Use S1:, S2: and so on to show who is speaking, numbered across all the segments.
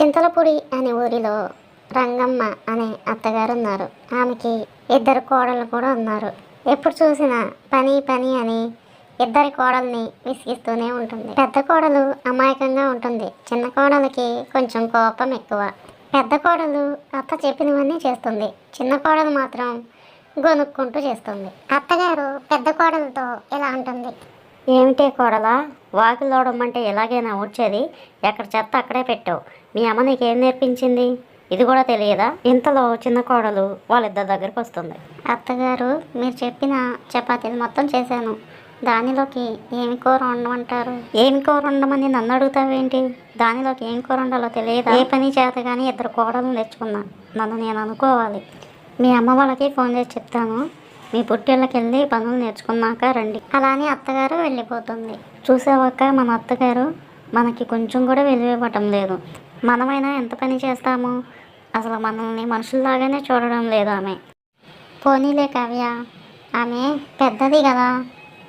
S1: చింతలపూడి అనే ఊరిలో రంగమ్మ అనే అత్తగారు ఉన్నారు ఆమెకి ఇద్దరు కోడళ్ళు కూడా ఉన్నారు. ఎప్పుడు చూసినా పని పని అని ఇద్దరి కోడల్ని విసిగిస్తూనే ఉంటుంది. పెద్ద కోడలు అమాయకంగా ఉంటుంది. చిన్న కోడలికి కొంచెం కోపం ఎక్కువ. పెద్ద కోడలు అత్త చెప్పినవన్నీ చేస్తుంది. చిన్న కోడలు మాత్రం గొనుక్కుంటూ చేస్తుంది. అత్తగారు పెద్ద కోడలతో ఇలా ఉంటుంది
S2: ఏమిటే కోడలా? వాకిలోడమంటే ఎలాగైనా వచ్చేది ఎక్కడ చెత్త అక్కడే పెట్టావు. మీ అమ్మ నీకేం నేర్పించింది? ఇది కూడా తెలియదా? ఇంతలో చిన్న కోడలు వాళ్ళిద్దరి దగ్గరికి వస్తుంది.
S1: అత్తగారు మీరు చెప్పిన చపాతీలు మొత్తం చేశాను. దానిలోకి ఏమి కూర వండమంటారు?
S2: ఏమి కూర ఉండమని నన్ను అడుగుతావేంటి? దానిలోకి ఏం కూర ఉండాలో తెలియదా? ఏ పని చేత కానీ ఇద్దరు కోడలు తెచ్చుకున్నా నన్ను నేను అనుకోవాలి. మీ అమ్మ వాళ్ళకి ఫోన్ చేసి చెప్తాను. మీ పుట్టిళ్ళకెళ్ళి పనులు నేర్చుకున్నాక రండి.
S1: అలానే అత్తగారు వెళ్ళిపోతుంది.
S2: చూసావక్క మన అత్తగారు మనకి కొంచెం కూడా విలువ లేదు. మనమైనా ఎంత పని చేస్తాము? అసలు మనల్ని మనుషుల్లాగానే చూడడం లేదు ఆమె.
S1: పోనీలే కావ్య ఆమె పెద్దది కదా.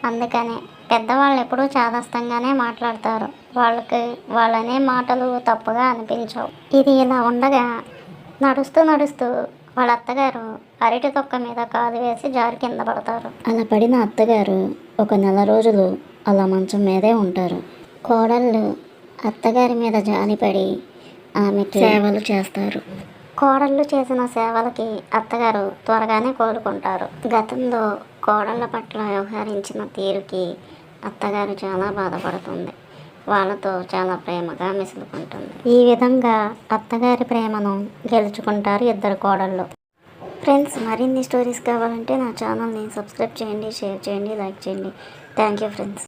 S1: అందుకనే పెద్దవాళ్ళు ఎప్పుడూ చాదస్తంగానే మాట్లాడతారు. వాళ్ళకి వాళ్ళనే మాటలు తప్పుగా అనిపించవు. ఇది ఇలా ఉండగా నడుస్తూ నడుస్తూ వాళ్ళ అత్తగారు అరటి తొక్క మీద కాలు వేసి జారి కింద పడతారు.
S2: అలా పడిన అత్తగారు ఒక నెల రోజులు అలా మంచం మీదే ఉంటారు. కోడళ్ళు అత్తగారి మీద జాలిపడి ఆమెకి సేవలు చేస్తారు.
S1: కోడళ్ళు చేసిన సేవలకి అత్తగారు త్వరగానే కోలుకుంటారు. గతంలో కోడళ్ళ పట్ల వ్యవహరించిన తీరుకి అత్తగారు చాలా బాధపడుతుంది. వాళ్ళతో చాలా ప్రేమగా మిసులుకుంటుంది.
S2: ఈ విధంగా అత్తగారి ప్రేమను గెలుచుకుంటారు ఇద్దరు కోడళ్ళు.
S1: ఫ్రెండ్స్ మరిన్ని స్టోరీస్ కావాలంటే నా ఛానల్ని సబ్స్క్రైబ్ చేయండి షేర్ చేయండి లైక్ చేయండి. Thank you friends.